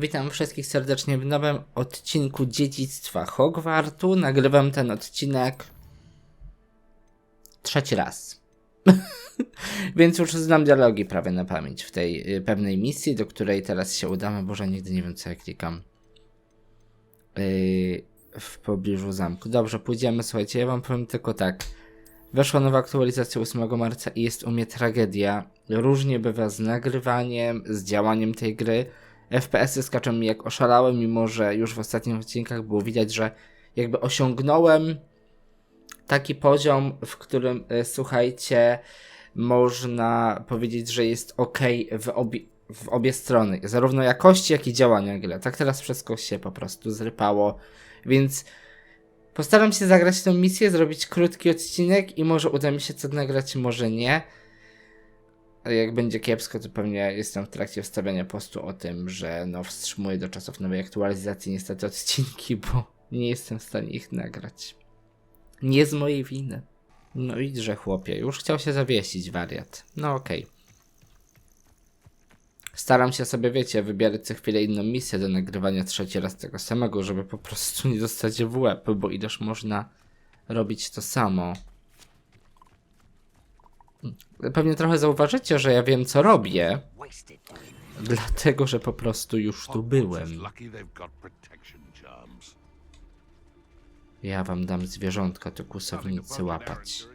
Witam wszystkich serdecznie w nowym odcinku Dziedzictwa Hogwartu. Nagrywam ten odcinek trzeci raz. Więc już znam dialogi prawie na pamięć w tej y, pewnej misji, do której teraz się udamy. Boże, nigdy nie wiem co ja klikam. Yy, w pobliżu zamku. Dobrze, pójdziemy. Słuchajcie, ja wam powiem tylko tak. Weszła nowa aktualizacja 8 marca i jest u mnie tragedia. Różnie bywa z nagrywaniem, z działaniem tej gry. FPS-y skaczą mi jak oszalałem, mimo że już w ostatnich odcinkach było widać, że jakby osiągnąłem taki poziom, w którym, e, słuchajcie, można powiedzieć, że jest ok w, obie, w obie strony. Zarówno jakości, jak i działania gry. Tak teraz wszystko się po prostu zrypało. Więc postaram się zagrać tę misję, zrobić krótki odcinek i może uda mi się co nagrać, może nie. Jak będzie kiepsko, to pewnie jestem w trakcie wstawiania postu o tym, że no wstrzymuję do czasów nowej aktualizacji niestety odcinki, bo nie jestem w stanie ich nagrać. Nie z mojej winy. No idźże chłopie, już chciał się zawiesić wariat. No okej. Staram się sobie, wiecie, wybierać co chwilę inną misję do nagrywania trzeci raz tego samego, żeby po prostu nie dostać w łeb, bo ileż można robić to samo. Pewnie trochę zauważycie, że ja wiem co robię, dlatego że po prostu już tu byłem. Ja wam dam zwierzątka, Nothing kusownicy łapać.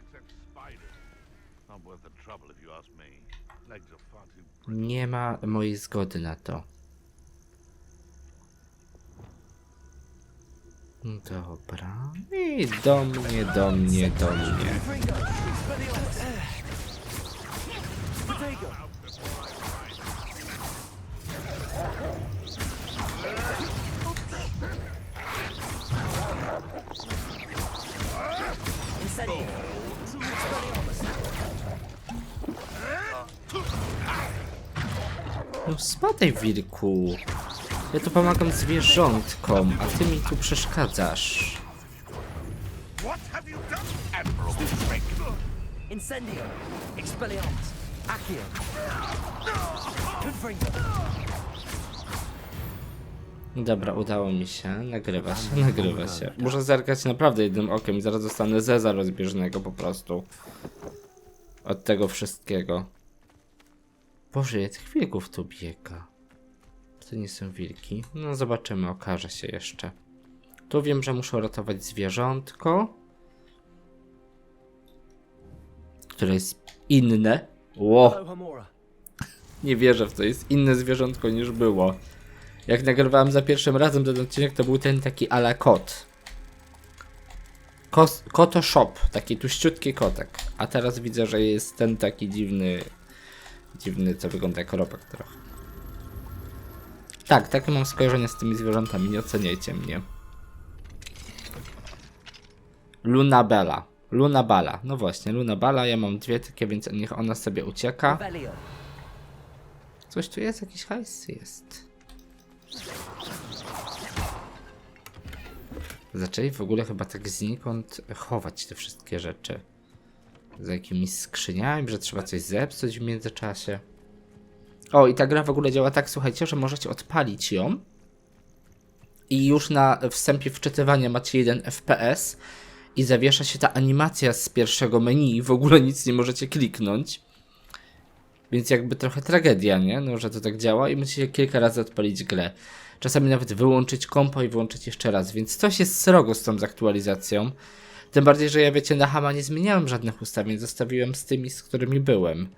Nie ma mojej zgody na to. Dobra. I do mnie, do mnie, do mnie. No spadaj, wilku. Ja tu pomagam zwierzątkom, a ty mi tu przeszkadzasz. What have you done, Admiral Drake? Incendio! Expelliarmus! Accio! Confringo! Dobra, udało mi się. Nagrywa się, nagrywa się. Muszę zerkać naprawdę jednym okiem i zaraz dostanę zeza rozbieżnego po prostu. Od tego wszystkiego. Boże, ile tych wilków tu biega. To nie są wilki. No zobaczymy, okaże się jeszcze. Tu wiem, że muszę ratować zwierzątko. Które jest inne. Ło! Nie wierzę w to, jest inne zwierzątko niż było. Jak nagrywałem za pierwszym razem ten odcinek, to był ten taki ala kot. Kos, koto shop, taki tuściutki kotek. A teraz widzę, że jest ten taki dziwny, dziwny, co wygląda jak robak trochę. Tak, takie mam skojarzenie z tymi zwierzętami, nie oceniajcie mnie. Lunabella. Lunabala. No właśnie, Lunabala, ja mam dwie takie, więc niech ona sobie ucieka. Coś tu jest? Jakiś hajs jest. Zaczęli w ogóle chyba tak znikąd chować te wszystkie rzeczy. Za jakimiś skrzyniami, że trzeba coś zepsuć w międzyczasie. O, i ta gra w ogóle działa tak, słuchajcie, że możecie odpalić ją i już na wstępie wczytywania macie jeden FPS i zawiesza się ta animacja z pierwszego menu i w ogóle nic nie możecie kliknąć. Więc jakby trochę tragedia, nie? No, że to tak działa i musicie kilka razy odpalić grę. Czasami nawet wyłączyć kompo i włączyć jeszcze raz, więc coś jest srogo z tą zaktualizacją. Tym bardziej, że ja wiecie, na Hama nie zmieniałem żadnych ustawień, zostawiłem z tymi, z którymi byłem.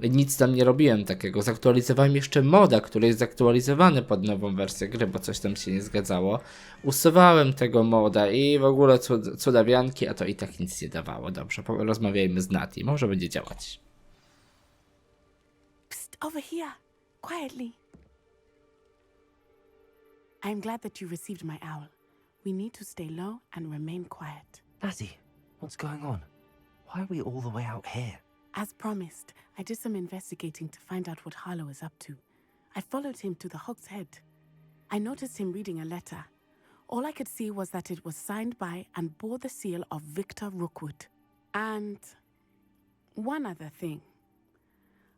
Nic tam nie robiłem takiego. Zaktualizowałem jeszcze moda, który jest zaktualizowany pod nową wersję gry, bo coś tam się nie zgadzało. Usuwałem tego moda i w ogóle cud cudawianki, a to i tak nic nie dawało. Dobrze, rozmawiajmy z Nati, może będzie działać. Psst, over here, quietly. I am glad that you received my owl. We need to stay low and remain quiet. Natty, what's going on? Why are we all the way out here? As promised, I did some investigating to find out what Harlow is up to. I followed him to the Hog's Head. I noticed him reading a letter. All I could see was that it was signed by and bore the seal of Victor Rookwood. And one other thing.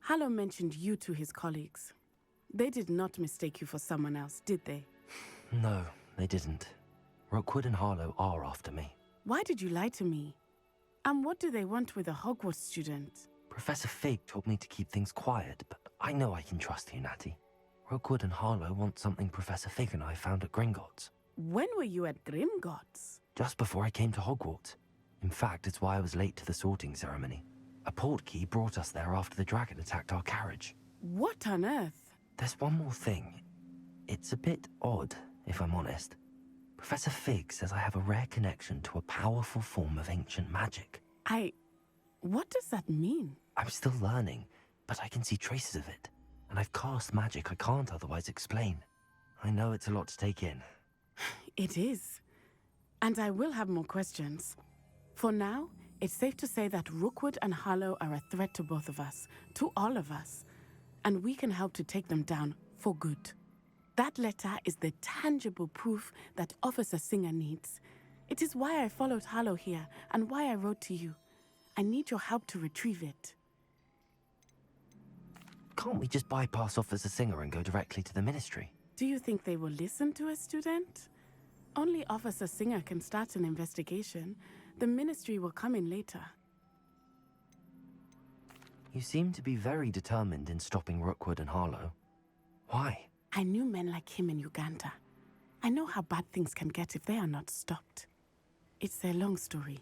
Harlow mentioned you to his colleagues. They did not mistake you for someone else, did they? No, they didn't. Rookwood and Harlow are after me. Why did you lie to me? And what do they want with a Hogwarts student? Professor Fig told me to keep things quiet, but I know I can trust you, Natty. Rookwood and Harlow want something Professor Fig and I found at Gringotts, When were you at Grimgott's? just before I came to Hogwarts. In fact, it's why I was late to the sorting ceremony. A portkey brought us there after the dragon attacked our carriage. What on earth? There's one more thing. It's a bit odd, if I'm honest. Professor Fig says I have a rare connection to a powerful form of ancient magic. I. What does that mean? I'm still learning, but I can see traces of it. And I've cast magic I can't otherwise explain. I know it's a lot to take in. It is. And I will have more questions. For now, it's safe to say that Rookwood and Harlow are a threat to both of us, to all of us. And we can help to take them down for good. That letter is the tangible proof that Officer Singer needs. It is why I followed Harlow here and why I wrote to you. I need your help to retrieve it. Can't we just bypass Officer Singer and go directly to the Ministry? Do you think they will listen to a student? Only Officer Singer can start an investigation. The ministry will come in later. You seem to be very determined in stopping Rookwood and Harlow. Why? I knew men like him in Uganda. I know how bad things can get if they are not stopped. It's a long story,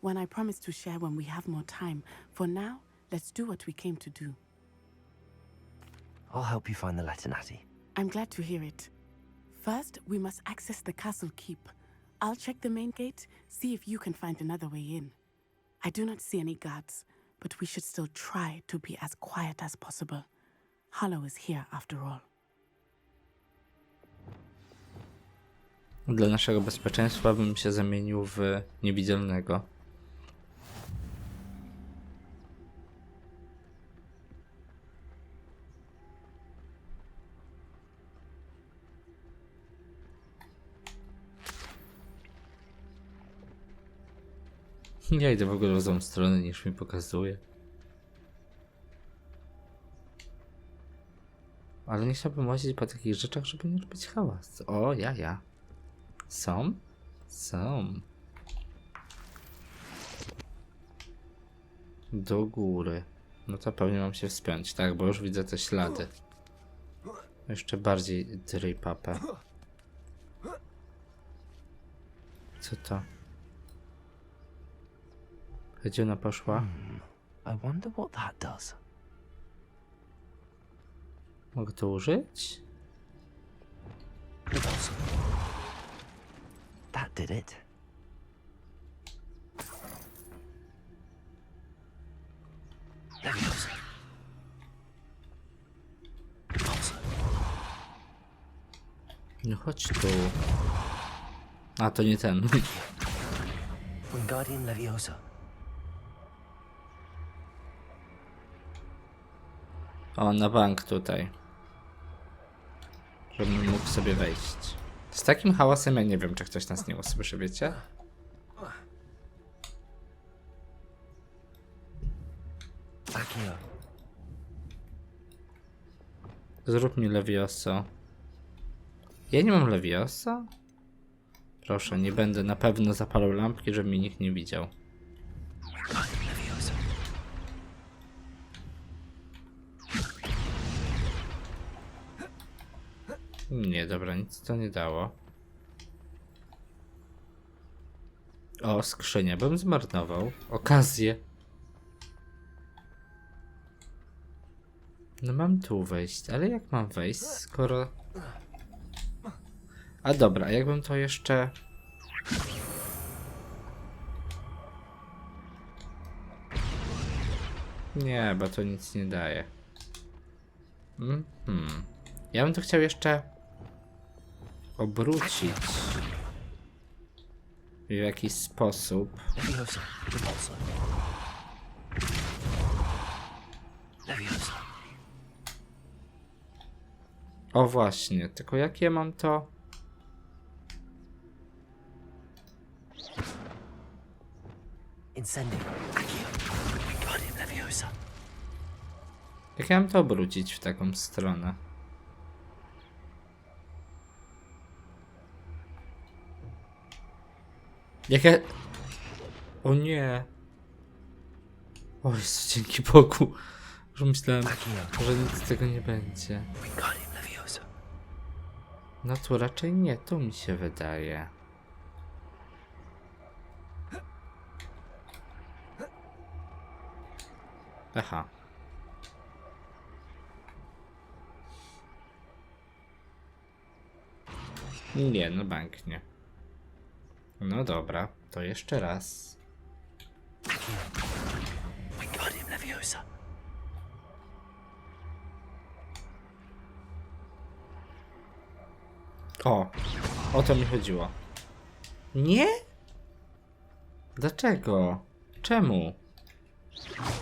one I promise to share when we have more time. For now, let's do what we came to do. I'll help you find the letter, Natty. I'm glad to hear it. First, we must access the castle keep. I'll check the main gate, see if you can find another way in. I do not see any guards, but we should still try to be as quiet as possible. Hollow is here after all. Dla naszego bezpieczeństwa bym się zamienił w niewidzialnego. Ja idę w ogóle w złą stronę niż mi pokazuje. Ale nie chciałbym łazić po takich rzeczach, żeby nie robić hałas. O, ja, ja. Są? Są. Do góry. No to pewnie mam się wspiąć, tak? Bo już widzę te ślady. Jeszcze bardziej dryj papę. Co to? Gdzie ona poszła? I wonder what that does. Mogę to użyć? That did it. No chodź tu. A, to nie ten. Wingardium Leviosa. O, na bank tutaj. Żebym mógł sobie wejść. Z takim hałasem ja nie wiem, czy ktoś nas nie usłyszy, wiecie? Accio. Zrób mi Levioso. Ja nie mam Leviosa? Proszę, nie będę na pewno zapalał lampki, żeby mnie nikt nie widział. Nie, dobra, nic to nie dało. O, skrzynię bym zmarnował. Okazję. No mam tu wejść, ale jak mam wejść, skoro... A dobra, jakbym to jeszcze... Nie, bo to nic nie daje. Mhm. Ja bym to chciał jeszcze obrócić w jakiś sposób. O właśnie, tylko jak ja mam to? Incendio. Jak ja mam to obrócić w taką stronę? Jakie... O nie. O Jezu, dzięki Bogu. Już myślałem, że nic z tego nie będzie. No tu raczej nie, tu mi się wydaje. Aha. Nie, no bank nie. No dobra, to jeszcze raz. O, o to mi chodziło. Nie? Dlaczego? Czemu?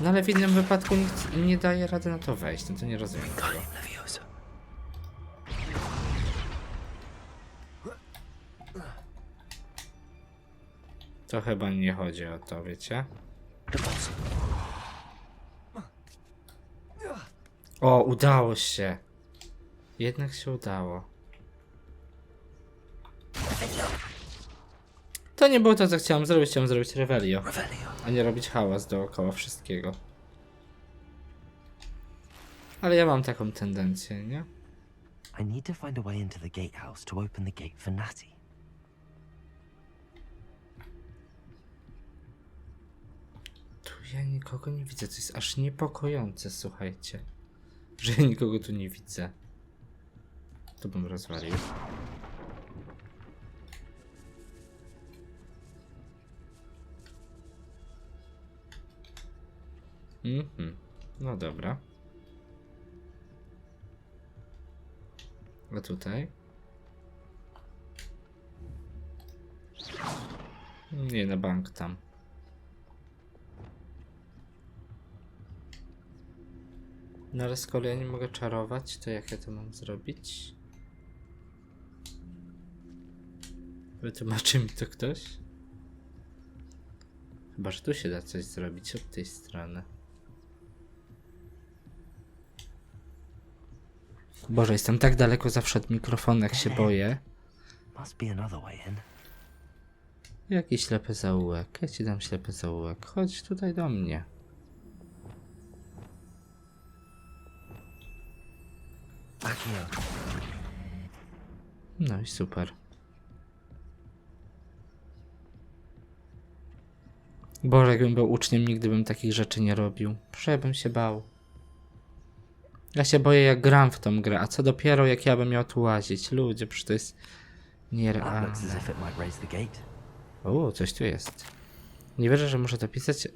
No ale w innym wypadku nikt nie daje rady na to wejść, no to nie rozumiem tego. To chyba nie chodzi o to, wiecie? O, udało się. Jednak się udało. To nie było to, co chciałem zrobić. Chciałem zrobić Revelio. a nie robić hałas dookoła wszystkiego. Ale ja mam taką tendencję, nie? I need to find a way into the gatehouse to open the gate for Natty. Ja nikogo nie widzę. To jest aż niepokojące, słuchajcie. Że ja nikogo tu nie widzę. To bym rozwalił. Mhm. No dobra. A tutaj? Nie, na bank tam. No ale skoro ja nie mogę czarować, to jak ja to mam zrobić? Wytłumaczy mi to ktoś? Chyba, że tu się da coś zrobić od tej strony. Boże, jestem tak daleko zawsze od mikrofonu, jak się boję. Jaki ślepy zaułek? Ja ci dam ślepy zaułek. Chodź tutaj do mnie. No i super. Boże, jakbym był uczniem, nigdy bym takich rzeczy nie robił. Przebym się bał. Ja się boję, jak gram w tą grę, a co dopiero, jak ja bym miał tu łazić. Ludzie, przecież to jest nierealne. O, coś tu jest. Nie wierzę, że muszę to pisać,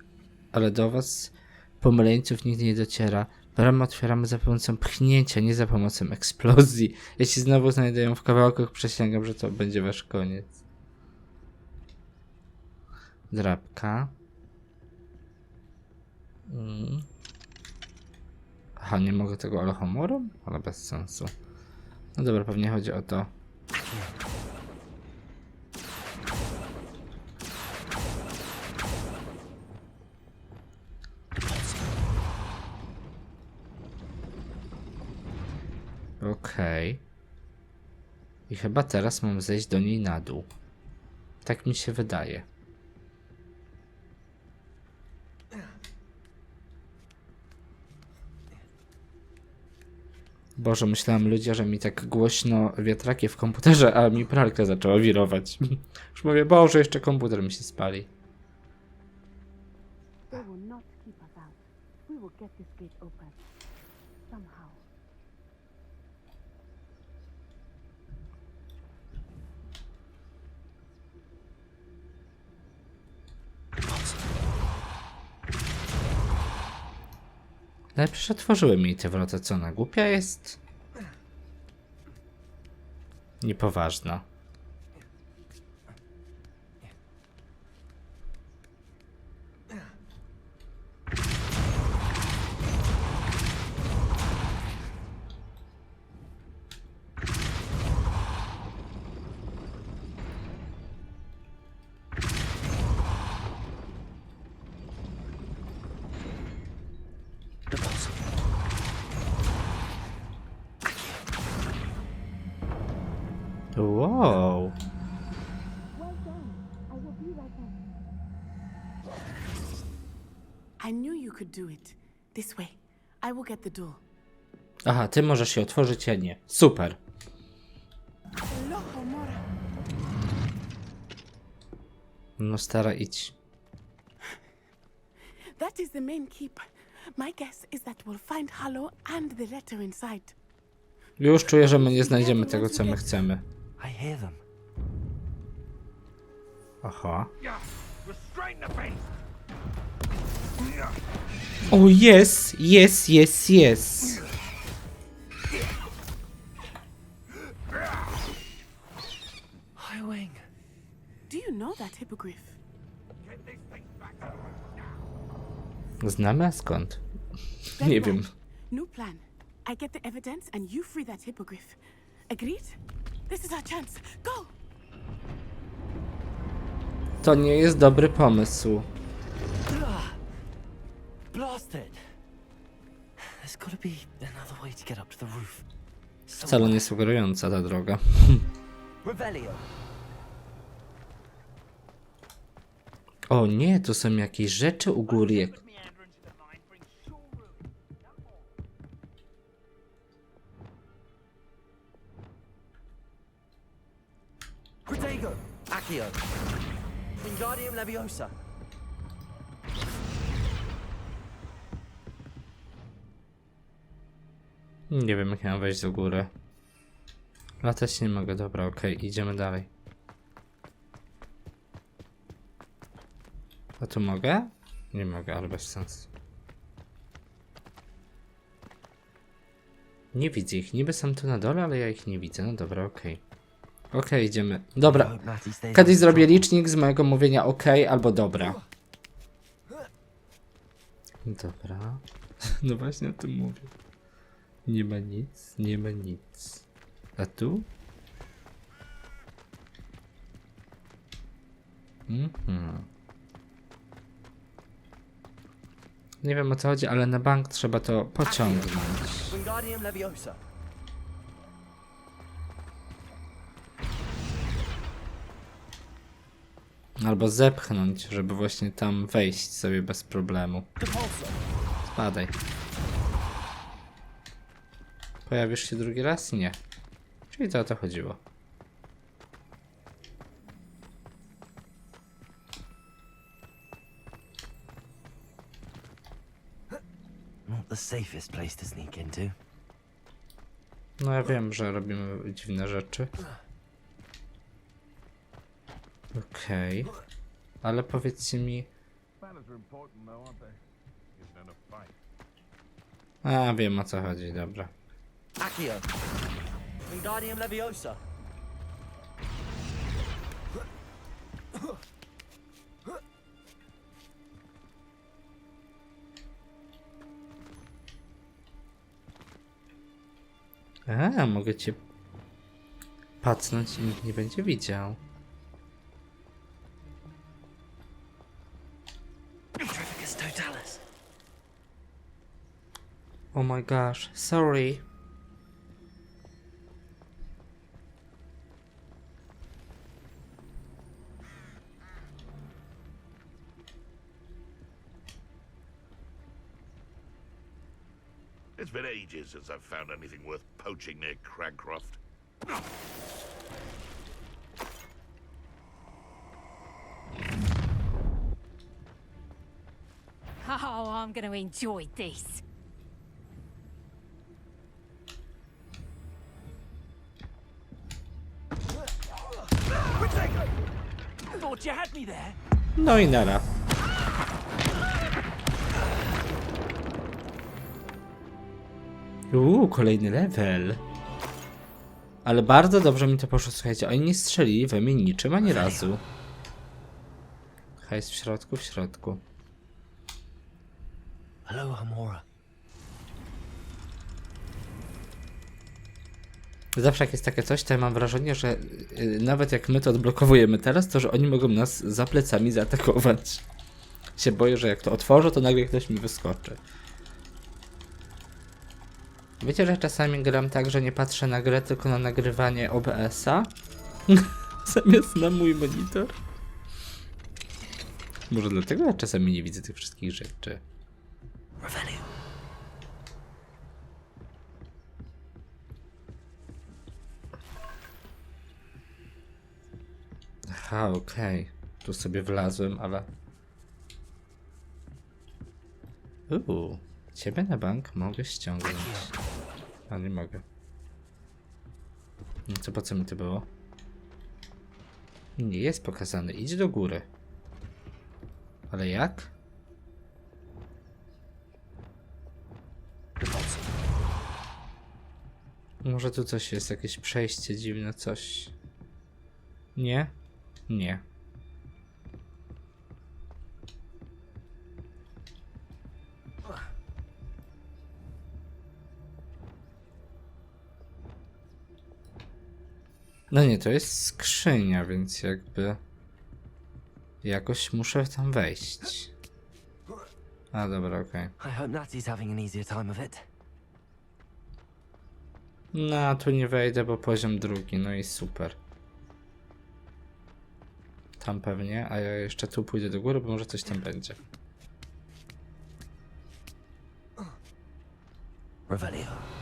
ale do was, pomyleńców, nigdy nie dociera. Bramę otwieramy za pomocą pchnięcia, nie za pomocą eksplozji. Jeśli znowu znajdę ją w kawałkach, przysięgam, że to będzie wasz koniec. Drapka. Mm. Aha, nie mogę tego alchomorem? Ale bez sensu. No dobra, pewnie chodzi o to. Okej. I chyba teraz mam zejść do niej na dół. Tak mi się wydaje. Boże, myślałem ludzie, że mi tak głośno wiatraki w komputerze, a mi pralka zaczęła wirować. Już mówię, Boże, jeszcze komputer mi się spali. They will not keep us out. We will get this gate open. Ale przecież otworzyły mi te wrota, co ona głupia jest? Niepoważna. Get the door. Aha, ty możesz się otworzyć, ja nie. Super. No stara, idź. That is the main keep. My guess is that we'll find Hollow and the letter inside. Już czuję, że my nie znajdziemy tego, co my chcemy. I hear them. Aha. Yeah, yes, yes, yes, yes. jest, jest, jest, jest. Do you know that hippogriff? Get this thing back to Znamy, a skąd? Nie wiem. New plan. I get the evidence and you free that hippogriff. Agreed? This is our chance. Go! To nie jest dobry pomysł. Blasted. There's gotta be another way to get up to the roof. Wcale nie sugerująca ta droga. Revelio. O nie, to są jakieś rzeczy u góry. Jak... Protego. Accio. Wingardium Leviosa. Nie wiem, jak mam wejść do góry. Latać nie mogę, dobra, okej, idziemy dalej. A tu mogę? Nie mogę, ale bez sensu. Nie widzę ich, niby są tu na dole, ale ja ich nie widzę. No dobra, okej. Okej, idziemy. Dobra, kiedyś zrobię licznik z mojego mówienia ok albo dobra. Dobra. No właśnie o tym mówię. Nie ma nic, nie ma nic. A tu? Mhm. Nie wiem o co chodzi, ale na bank trzeba to pociągnąć. Wingardium Leviosa. Albo zepchnąć, żeby właśnie tam wejść sobie bez problemu. Spadaj. Pojawisz się drugi raz? Nie. Czyli to o to chodziło. Not the safest place to sneak into. No ja wiem, że robimy dziwne rzeczy. Okej. Ale powiedzcie mi... A, wiem o co chodzi, dobra. Accio. Wingardium Leviosa. A, mogę cię... Pacnąć i nikt nie będzie widział. Oh my gosh, sorry. It's been ages since I've found anything worth poaching near Cragcroft. Oh, I'm going to enjoy this. Thought you had me there. No i nara. Uuu, kolejny level. Ale bardzo dobrze mi to poszło, słuchajcie. Oni nie strzelili we mnie niczym ani razu. Hajs w środku, w środku. Hello, Hamora. Zawsze jak jest takie coś, to ja mam wrażenie, że y, nawet jak my to odblokowujemy teraz, to że oni mogą nas za plecami zaatakować. Się boję, że jak to otworzę, to nagle ktoś mi wyskoczy. Wiecie, że czasami gram tak, że nie patrzę na grę, tylko na nagrywanie OBS-a? Zamiast na mój monitor? Może dlatego ja czasami nie widzę tych wszystkich rzeczy. Revelio. Aha, okej. Tu sobie wlazłem, ale... Uuu, ciebie na bank mogę ściągnąć. A nie mogę. No to po co mi to było? Nie jest pokazane. Idź do góry. Ale jak? Może tu coś jest, jakieś przejście dziwne, coś. Nie? Nie. No nie, to jest skrzynia, więc jakby jakoś muszę tam wejść. A dobra, okej. I hope Natty's having an easier time of it. No, tu nie wejdę, bo poziom drugi, no i super. Tam pewnie, a ja jeszcze tu pójdę do góry, bo może coś tam będzie. Revelio.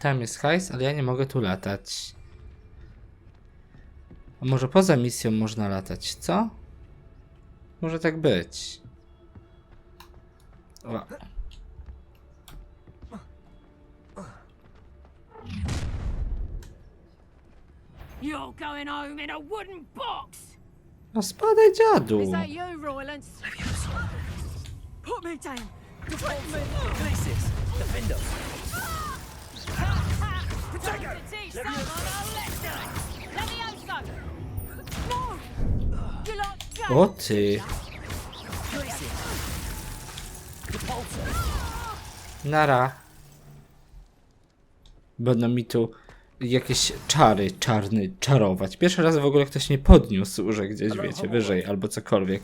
Tam jest hajs, ale ja nie mogę tu latać. A może poza misją można latać, co? Może tak być. O. You're going home in a wooden box! No spadaj dziadu! Is that you, Roylance? Put me down! Places. Defender. Time to teach O ty! Nara. Będą mi tu jakieś czary czarny czarować. Pierwszy raz w ogóle ktoś mnie podniósł, że gdzieś wiecie, wyżej albo cokolwiek.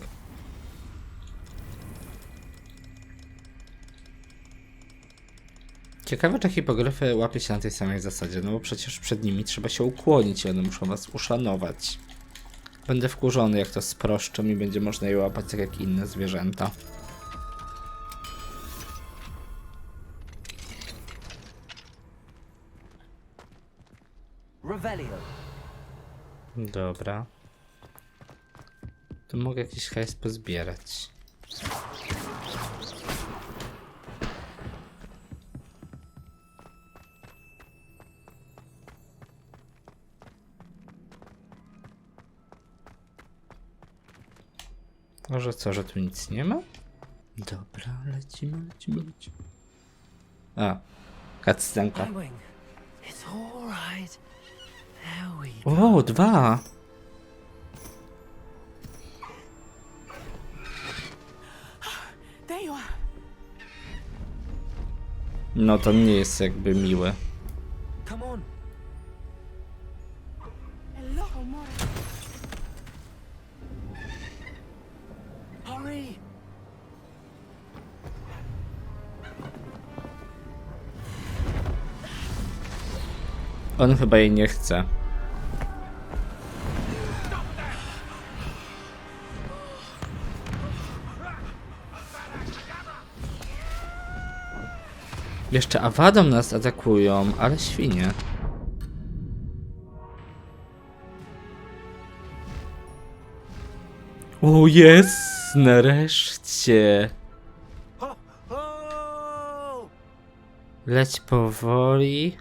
Ciekawe, czy hipogryfy łapie się na tej samej zasadzie, no bo przecież przed nimi trzeba się ukłonić i one muszą was uszanować. Będę wkurzony, jak to sproszczą i będzie można je łapać tak jak inne zwierzęta. Revelio. Dobra. Tu mogę jakiś hajs pozbierać. Może co, że tu nic nie ma? Dobra, lecimy, lecimy, lecimy. A, cutscenka. O, dwa! No to nie jest jakby miłe. On chyba jej nie chce. Jeszcze Awadom nas atakują, ale świnie. O, jest! Nareszcie! Leć powoli.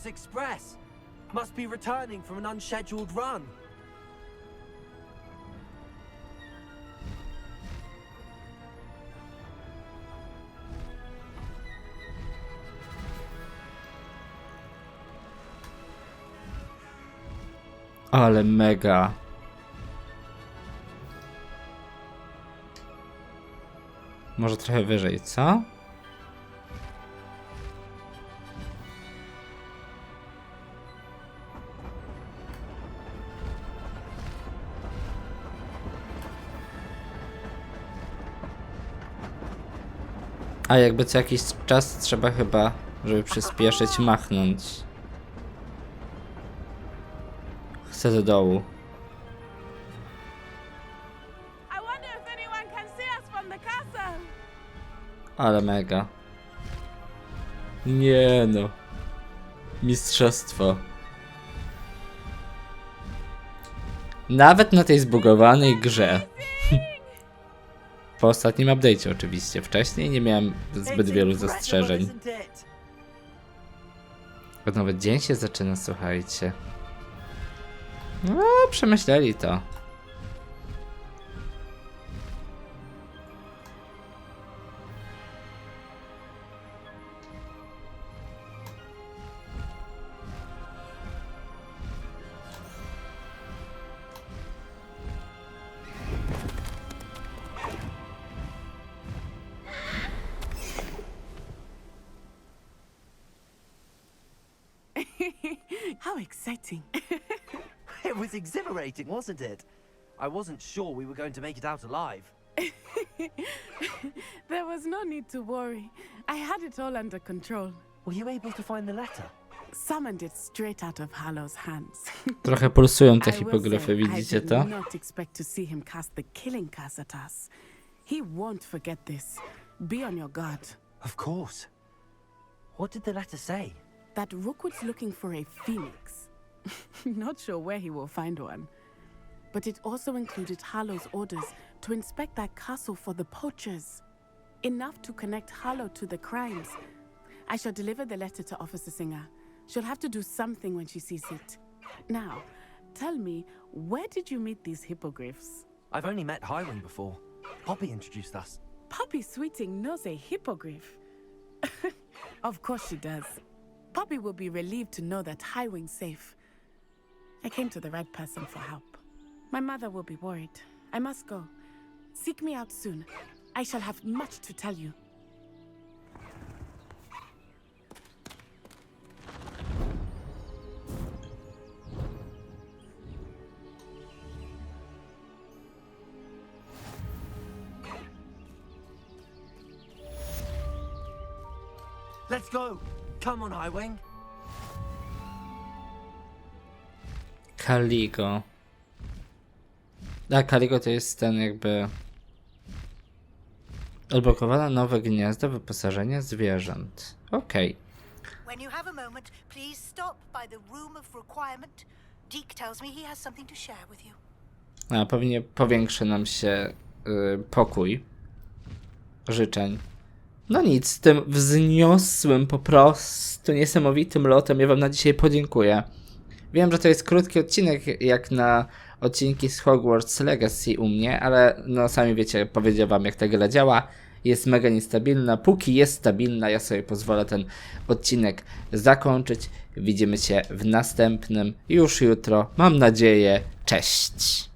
Hogwarts Express. Must be returning from an unscheduled run. Ale mega. Może trochę wyżej, co? A jakby co jakiś czas trzeba chyba, żeby przyspieszyć, machnąć. Chcę do dołu. Ale mega. Nie no. Mistrzostwo. Nawet na tej zbugowanej grze. Po ostatnim update'cie oczywiście. Wcześniej nie miałem zbyt wielu zastrzeżeń. Nawet dzień się zaczyna, słuchajcie. No, przemyśleli to. How exciting. It was exhilarating, wasn't it? I wasn't sure we were going to make it out alive. There was no need to worry. I had it all under control. Were you able to find the letter? Summoned it straight out of Hallow's hands. Trochę pulsują te I will hipogryfy, say, widzicie I did to? not expect to see him cast the killing curse at us. He won't forget this. Be on your guard. Of course. What did the letter say? That Rookwood's looking for a phoenix. not sure where he will find one. But it also included Harlow's orders to inspect that castle for the poachers. Enough to connect Harlow to the crimes. I shall deliver the letter to Officer Singer. She'll have to do something when she sees it. Now, tell me, where did you meet these hippogriffs? I've only met Highwing before. Poppy introduced us. Poppy Sweeting knows a hippogriff. of course she does. Poppy will be relieved to know that Highwing's safe. I came to the right person for help. My mother will be worried. I must go. Seek me out soon. I shall have much to tell you. Let's go! Come on, Highwing! Kaligo. A, Kaligo to jest ten jakby... Odblokowane nowe gniazdo, wyposażenie zwierząt. Okej. When you have a moment, please stop by the room of requirement. Deke tells me he has something to share with you. A pewnie powiększy nam się y, pokój życzeń. No nic, tym wzniosłym, po prostu niesamowitym lotem ja wam na dzisiaj podziękuję. Wiem, że to jest krótki odcinek, jak na odcinki z Hogwarts Legacy u mnie, ale no sami wiecie, powiedział wam jak ta gra działa. Jest mega niestabilna. Póki jest stabilna, ja sobie pozwolę ten odcinek zakończyć. Widzimy się w następnym już jutro. Mam nadzieję. Cześć!